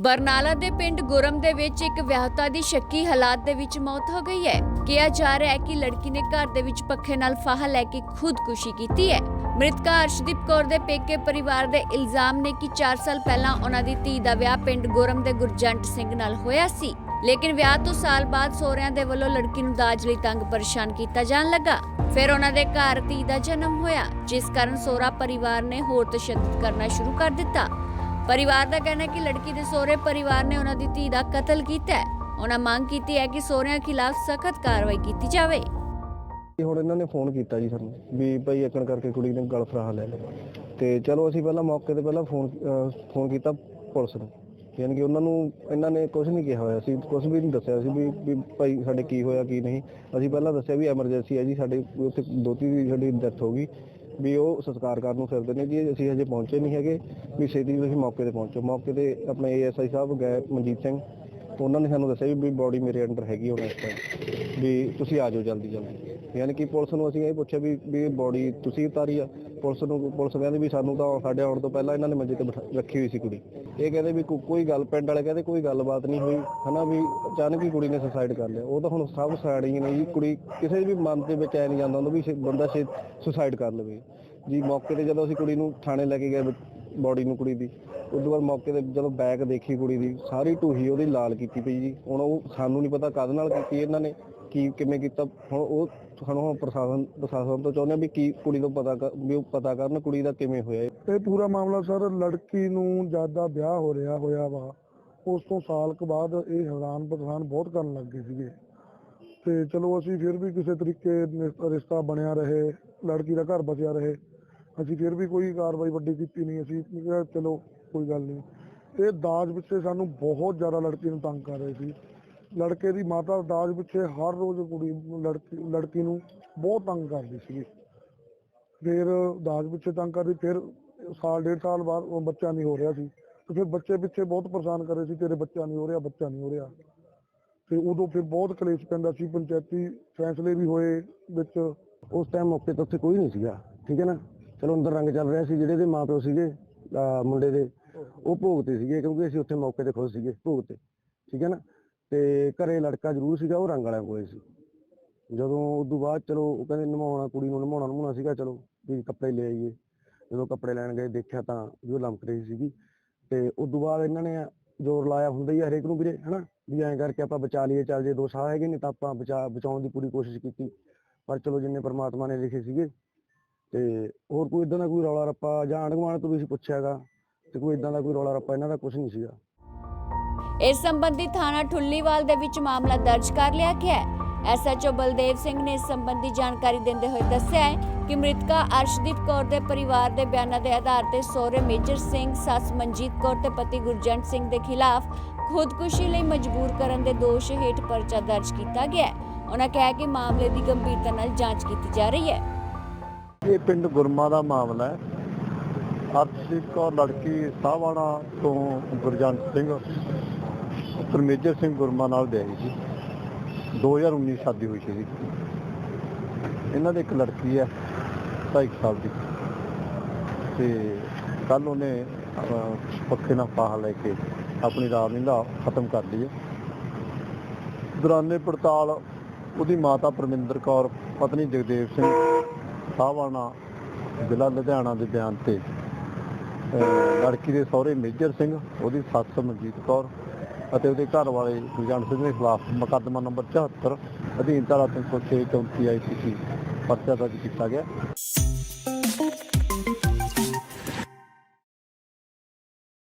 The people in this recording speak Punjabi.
ਬਰਨਾਲਾ ਦੇ ਪਿੰਡ ਗੁਰਮ ਦੇ ਵਿੱਚ ਇੱਕ ਵਿਆਹੁਤਾ ਦੀ ਸ਼ੱਕੀ ਹਾਲਾਤ ਦੇ ਵਿੱਚ ਮੌਤ ਹੋ ਗਈ ਹੈ। ਕਿਹਾ ਜਾ ਰਿਹਾ ਹੈ ਕਿ ਲੜਕੀ ਨੇ ਘਰ ਦੇ ਵਿੱਚ ਪੱਖੇ ਨਾਲ ਫਾਹਾ ਲੈ ਕੇ ਖੁਦਕੁਸ਼ੀ ਕੀਤੀ ਹੈ। ਮ੍ਰਿਤਕਾ ਅਰਸ਼ਦੀਪ ਕੌਰ ਦੇ ਪੇਕੇ ਪਰਿਵਾਰ ਦੇ ਇਲਜ਼ਾਮ ਨੇ ਕਿ 4 ਸਾਲ ਪਹਿਲਾਂ ਉਹਨਾਂ ਦੀ ਧੀ ਦਾ ਵਿਆਹ ਪਿੰਡ ਗੁਰਮ ਦੇ ਗੁਰਜੰਟ ਸਿੰਘ ਨਾਲ ਹੋਇਆ ਸੀ। ਲੇਕਿਨ ਵਿਆਹ ਤੋਂ ਸਾਲ ਬਾਅਦ ਸੋਹਰਿਆਂ ਦੇ ਵੱਲੋਂ ਲੜਕੀ ਨੂੰ ਦਾਜ ਲਈ ਤੰਗ ਪਰੇਸ਼ਾਨ ਕੀਤਾ ਜਾਣ ਲੱਗਾ। ਫਿਰ ਉਹਨਾਂ ਦੇ ਘਰ ਧੀ ਦਾ ਜਨਮ ਹੋਇਆ, ਜਿਸ ਕਾਰਨ ਸੋਹਰਾ ਪਰਿਵਾਰ ਨੇ ਹੋਰ ਤਸ਼ੱਦਦ ਕਰਨਾ ਸ਼ੁਰੂ ਕਰ ਦਿੱਤਾ। ਪਰਿਵਾਰ ਦਾ ਕਹਿਣਾ ਹੈ ਕਿ ਲੜਕੀ ਦੇ ਸਹੁਰੇ ਪਰਿਵਾਰ ਨੇ ਉਹਨਾਂ ਦੀ ਧੀ ਦਾ ਕਤਲ ਕੀਤਾ ਹੈ। ਉਹਨਾਂ ਮੰਗ ਕੀਤੀ ਹੈ ਕਿ ਸਹੁਰਿਆਂ ਖਿਲਾਫ ਸਖਤ ਕਾਰਵਾਈ ਕੀਤੀ ਜਾਵੇ। ਤੇ ਹੁਣ ਇਹਨਾਂ ਨੇ ਫੋਨ ਕੀਤਾ ਜੀ ਸਾਨੂੰ ਵੀ ਭਾਈ ਏਕਣ ਕਰਕੇ ਕੁੜੀ ਨੇ ਗਲ ਫਰਾਹਾ ਲੈ ਲਿਆ ਤੇ ਚਲੋ ਅਸੀਂ ਪਹਿਲਾਂ ਮੌਕੇ ਤੇ ਪਹਿਲਾਂ ਫੋਨ ਫੋਨ ਕੀਤਾ ਪੁਲਿਸ ਨੂੰ। ਯਾਨੀ ਕਿ ਉਹਨਾਂ ਨੂੰ ਇਹਨਾਂ ਨੇ ਕੁਝ ਨਹੀਂ ਕਿਹਾ ਹੋਇਆ ਸੀ ਕੁਝ ਵੀ ਨਹੀਂ ਦੱਸਿਆ ਸੀ ਵੀ ਵੀ ਭਾਈ ਸਾਡੇ ਕੀ ਹੋਇਆ, ਕੀ ਨਹੀਂ। ਅਸੀਂ ਪਹਿਲਾਂ ਦੱਸਿਆ ਵੀ ਐਮਰਜੈਂਸੀ ਹੈ ਜੀ, ਸਾਡੇ ਉੱਥੇ ਦੋਤੀ ਦੀ ਸਾਡੀ ਡੈਥ ਹੋ ਗਈ। ਵੀ ਉਹ ਸੰਸਕਾਰ ਕਰਨ ਨੂੰ ਫਿਰਦੇ ਨੇ ਜੀ, ਅਸੀਂ ਹਜੇ ਪਹੁੰਚੇ ਨਹੀਂ ਹੈਗੇ। ਵੀ ਛੇਤੀ ਤੁਸੀਂ ਮੌਕੇ ਤੇ ਪਹੁੰਚੋ। ਮੌਕੇ ਤੇ ਆਪਣੇ ਏਐਸਆਈ ਸਾਹਿਬ ਗਏ, ਮਨਜੀਤ ਸਿੰਘ। ਉਹਨਾਂ ਨੇ ਸਾਨੂੰ ਦੱਸਿਆ ਵੀ ਬੋਡੀ ਮੇਰੇ ਅੰਡਰ ਹੈਗੀ ਹੁਣ ਇਸ ਟਾਈਮ ਵੀ ਤੁਸੀਂ ਆ ਜਾਓ ਜਲਦੀ ਜਲਦੀ। ਯਾਨੀ ਕਿ ਪੁਲਿਸ ਨੂੰ ਅਸੀਂ ਇਹ ਪੁੱਛਿਆ ਵੀ ਵੀ ਬੋਡੀ ਤੁਸੀਂ ਉਤਾਰੀ ਆ। ਪੁਲਿਸ ਨੂੰ, ਪੁਲਿਸ ਕਹਿੰਦੇ ਵੀ ਸਾਨੂੰ ਤਾਂ ਸਾਡੇ ਆਉਣ ਤੋਂ ਪਹਿਲਾਂ ਇਹਨਾਂ ਨੇ ਮੰਜੇ ਤੇ ਬਿਠਾ- ਰੱਖੀ ਹੋਈ ਸੀ ਕੁੜੀ। ਇਹ ਕਹਿੰਦੇ ਵੀ ਕੋ- ਕੋਈ ਗੱਲ, ਪਿੰਡ ਵਾਲੇ ਕਹਿੰਦੇ ਕੋਈ ਗੱਲਬਾਤ ਨਹੀਂ ਹੋਈ। ਹਨਾ ਵੀ ਅਚਾਨਕ ਹੀ ਕੁੜੀ ਨੇ ਸੁਸਾਈਡ ਕਰ ਲਿਆ। ਉਹ ਤਾਂ ਹੁਣ ਸਭ ਸਾਈਡ ਹੀ ਨੇ ਜੀ। ਕੁੜੀ ਕਿਸੇ ਵੀ ਮਨ ਦੇ ਵਿੱਚ ਐ ਨਹੀਂ ਜਾਂਦਾ ਹੁੰਦਾ ਵੀ ਸ਼ੇ- ਬੰਦਾ ਸ਼ੇ ਸੁਸਾਈਡ ਕਰ ਲਵੇ। ਜੀ, ਮੌਕੇ ਤੇ ਜਦੋਂ ਅਸੀਂ ਕੁੜੀ ਨੂੰ ਥਾਣੇ ਲੈ ਕੇ ਗਏ ਬੋਡੀ ਨੂੰ ਕੁੜੀ ਦੀ ਉਸ ਤੋਂ ਬਾਅਦ ਮੌਕੇ ਤੇ ਜਦੋਂ ਬੈਗ ਦੇਖੀ ਕੁੜੀ ਦੀ, ਸਾਰੀ ਢੂਹੀ ਉਹਦੀ ਲਾਲ ਕੀਤੀ ਪਈ ਜੀ। ਹੁਣ ਉਹ ਸਾਨੂੰ ਨਹੀਂ ਪਤਾ ਕਦ ਨਾਲ ਕੀਤੀ ਇਹਨਾਂ ਨੇ। ਕੀ, ਕਿਵੇਂ ਕੀਤਾ? ਹੁਣ ਉਹ ਸਾਨੂੰ ਪ੍ਰਸ਼ਾਸਨ ਪ੍ਰਸ਼ਾਸਨ ਤੋਂ ਚਾਹੁੰਦੇ ਆ ਵੀ ਕੀ ਕੁੜੀ ਤੋਂ ਪਤਾ ਕਰ- ਵੀ ਉਹ ਪਤਾ ਕਰਨ ਕੁੜੀ ਦਾ ਕਿਵੇਂ ਹੋਇਆ ਇਹ। ਇਹ ਪੂਰਾ ਮਾਮਲਾ ਸਰ ਲੜਕੀ ਨੂੰ ਜਦ ਵਿਆਹ ਹੋ ਰਿਹਾ ਹੋਇਆ ਵਾ। ਉਸ ਤੋਂ ਸਾਲ ਕੁ ਬਾਅਦ ਇਹ ਹੈਰਾਨ ਪਰੇਸ਼ਾਨ ਬਹੁਤ ਕਰਨ ਲੱਗ ਗਏ ਸੀਗੇ। ਤੇ ਚਲੋ ਅਸੀਂ ਫਿਰ ਵੀ ਕਿਸੇ ਤਰੀਕੇ ਨਿ- ਰਿਸ਼ਤਾ ਬਣਿਆ ਰਹੇ, ਲੜਕੀ ਦਾ ਘਰ ਬਚਿਆ ਰਹੇ। ਅਸੀਂ ਫਿਰ ਵੀ ਕੋਈ ਕਾਰਵਾਈ ਵੱਡੀ ਕੀਤੀ ਨਹੀਂ, ਅਸੀਂ ਕਿਹਾ ਚਲੋ ਕੋਈ ਗੱਲ ਨਹੀਂ। ਇਹ ਦਾਜ ਪਿੱਛੇ ਸਾਨੂੰ ਬਹੁਤ ਜ਼ਿਆਦਾ ਲੜਕੀ ਨੂੰ ਤੰਗ ਕਰ ਰਹੇ ਸੀ। ਲੜਕੇ ਦੀ ਮਾਤਾ ਦਾਜ ਪਿੱਛੇ ਹਰ ਰੋਜ਼ ਕੁੜੀ ਲੜਕੀ ਲੜਕੀ ਨੂੰ ਬਹੁਤ ਤੰਗ ਕਰਦੀ ਸੀਗੀ। ਫਿਰ ਦਾਜ ਪਿੱਛੇ ਤੰਗ ਕਰਦੀ, ਫਿਰ ਸਾਲ, ਡੇਢ ਸਾਲ ਬਾਅਦ ਉਹ ਬੱਚਾ ਨਹੀਂ ਹੋ ਰਿਹਾ ਸੀ। ਤੇ ਫਿਰ ਬੱਚੇ ਪਿੱਛੇ ਬਹੁਤ ਪਰੇਸ਼ਾਨ ਕਰ ਰਹੇ ਸੀ, ਤੇਰੇ ਬੱਚਾ ਨਹੀਂ ਹੋ ਰਿਹਾ, ਬੱਚਾ ਨਹੀਂ ਹੋ ਰਿਹਾ। ਤੇ ਉਦੋਂ ਫਿਰ ਬਹੁਤ ਕਲੇਸ਼ ਪੈਂਦਾ ਸੀ, ਪੰਚਾਇਤੀ ਫੈਸਲੇ ਵੀ ਹੋਏ ਵਿੱਚ। ਉਸ ਟਾਈਮ ਮੌਕੇ ਤੇ ਉੱਥੇ ਕੋਈ ਨਹੀਂ ਸੀਗਾ, ਠੀਕ ਹੈ ਨਾ? ਚਲੋ ਅੰਦਰ ਰੰਗ ਚੱਲ ਰਿਹਾ ਸੀ, ਜਿਹੜੇ ਦੇ ਮਾਪਿਓ ਸੀਗੇ ਮੁੰਡੇ ਦੇ, ਉਹ ਭੋਗਤੇ ਸੀਗੇ, ਕਿਉਂਕਿ ਅਸੀਂ ਉੱਥੇ ਮੌਕੇ ਤੇ ਖੁਦ ਸੀਗੇ, ਭੋਗ ਤੇ, ਠੀਕ ਹੈ ਨਾ? ਤੇ ਘਰੇ ਲੜਕਾ ਜ਼ਰੂਰ ਸੀਗਾ, ਉਹ ਰੰਗ ਵਾਲਿਆਂ ਕੋਲੇ ਸੀ। ਜਦੋਂ ਉਸ ਤੋਂ ਬਾਅਦ ਚਲੋ ਉਹ ਕਹਿੰਦੇ ਨਮਾਉਣਾ, ਕੁੜੀ ਨੂੰ ਨਮਾਉਣਾ ਨਮਾਉਣਾ ਸੀਗਾ, ਚਲੋ ਵੀ ਕੱਪੜੇ ਲੈ ਆਈਏ। ਜਦੋਂ ਕੱਪੜੇ ਲੈਣ ਗਏ, ਦੇਖਿਆ ਤਾਂ ਵੀ ਉਹ ਲੰਮਕ ਰਹੀ ਸੀਗੀ। ਤੇ ਉਸ ਤੋਂ ਬਾਅਦ ਇਹਨਾਂ ਨੇ ਜ਼ੋਰ ਲਾਇਆ ਹੁੰਦਾ ਹੀ ਆ ਹਰੇਕ ਨੂੰ ਵੀਰੇ, ਹਨਾ? ਵੀ ਐਂ ਕਰਕੇ ਆਪਾਂ ਬਚਾ ਲਈਏ, ਚੱਲ ਜੇ ਦੋ ਸਾਹ ਹੈਗੇ ਨਹੀਂ ਤਾਂ ਆਪਾਂ ਬਚਾ, ਬਚਾਉਣ ਦੀ ਪੂਰੀ ਕੋਸ਼ਿਸ਼ ਕੀਤੀ। ਪਰ ਚਲੋ ਜਿੰਨੇ ਪ੍ਰਮਾਤਮਾ ਨੇ ਲਿਖੇ ਸੀਗੇ, ਤੇ ਹੋਰ ਕੋਈ ਇਦਾਂ ਦਾ ਕੋਈ ਰੌਲਾ ਰੱਪਾ ਜਾਂ ਆਂਢ ਗੁਆਂਢ ਤੋਂ ਵੀ ਅਸੀਂ ਪੁੱਛਿਆਗਾ ਤੇ ਕੋਈ ਇਦਾਂ ਦਾ ਕੋਈ ਰੌਲਾ ਰੱਪਾ ਇਹਨਾਂ ਦਾ ਕੁਝ ਨਹੀਂ ਸੀਗਾ। ਇਸ ਸੰਬੰਧੀ ਥਾਣਾ ਠੁੱਲੀਵਾਲ ਦੇ ਵਿੱਚ ਮਾਮਲਾ ਦਰਜ ਕਰ ਲਿਆ ਗਿਆ ਹੈ। ਐਸਐਚਓ ਬਲਦੇਵ ਸਿੰਘ ਨੇ ਇਸ ਸੰਬੰਧੀ ਜਾਣਕਾਰੀ ਦਿੰਦੇ ਹੋਏ ਦੱਸਿਆ ਹੈ ਕਿ ਮ੍ਰਿਤਕਾ ਅਰਸ਼ਦੀਪ ਕੌਰ ਦੇ ਪਰਿਵਾਰ ਦੇ ਬਿਆਨਾਂ ਦੇ ਆਧਾਰ ਤੇ ਸਹੁਰੇ ਮੇਜਰ ਸਿੰਘ, ਸੱਸ ਮਨਜੀਤ ਕੌਰ ਤੇ ਪਤੀ ਗੁਰਜੰਟ ਸਿੰਘ ਦੇ ਖਿਲਾਫ ਖੁਦਕੁਸ਼ੀ ਲਈ ਮਜਬੂਰ ਕਰਨ ਦੇ ਦੋਸ਼ ਹੇਠ ਪਰਚਾ ਦਰਜ ਕੀਤਾ ਗਿਆ ਹੈ। ਉਹਨਾਂ ਕਿਹਾ ਕਿ ਮਾਮਲੇ ਦੀ ਗੰਭੀਰਤਾ ਨਾਲ ਜਾਂਚ ਕੀਤੀ ਜਾ ਰਹੀ ਹੈ। ਇਹ ਪਿੰਡ ਗੁਰਮਾ ਦਾ ਮਾਮਲਾ ਹੈ। ਅਰਸ਼ਦੀਪ ਕੌਰ ਲੜਕੀ ਸਾਹਵਾਣਾ ਤੋਂ ਗੁਰਜੰਟ ਸਿੰਘ ਪਰਮੇਜਰ ਸਿੰਘ ਗੁਰਮਾ ਨਾਲ ਵਿਆਹੀ ਸੀ। 2019 ਸ਼ਾਦੀ ਹੋਈ ਸੀ। ਇਹਨਾਂ ਦੇ ਇੱਕ ਲੜਕੀ ਹੈ 2.5 ਸਾਲ ਦੀ। ਤੇ ਕੱਲ ਉਹਨੇ ਪੱਖੇ ਨਾਲ ਫਾਹਾ ਲੈ ਕੇ ਆਪਣੀ ਰਾਤ ਨੀਂਦਾ ਖਤਮ ਕਰ ਲਈ ਹੈ। ਦੌਰਾਨੇ ਪੜਤਾਲ ਉਹਦੀ ਮਾਤਾ ਪਰਮਿੰਦਰ ਕੌਰ, ਪਤਨੀ ਜਗਦੇਵ ਸਿੰਘ, ਸਾਹਵਾਣਾ ਜ਼ਿਲ੍ਹਾ ਲੁਧਿਆਣਾ ਦੇ ਬਿਆਨ ਤੇ ਲੜਕੀ ਦੇ ਸਹੁਰੇ ਮੇਜਰ ਸਿੰਘ, ਉਹਦੀ ਸੱਸ ਮਨਜੀਤ ਕੌਰ ਅਤੇ ਉਹਦੇ ਘਰ ਵਾਲੇ ਗੁਰਜੰਟ ਸਿੰਘ ਦੇ ਖਿਲਾਫ ਮੁਕੱਦਮਾ ਨੰਬਰ 74 ਅਧੀਨ ਧਾਰਾ 306 34 ਆਈਪੀਸੀ ਪਰਚਾ ਦਰਜ ਕੀਤਾ ਗਿਆ।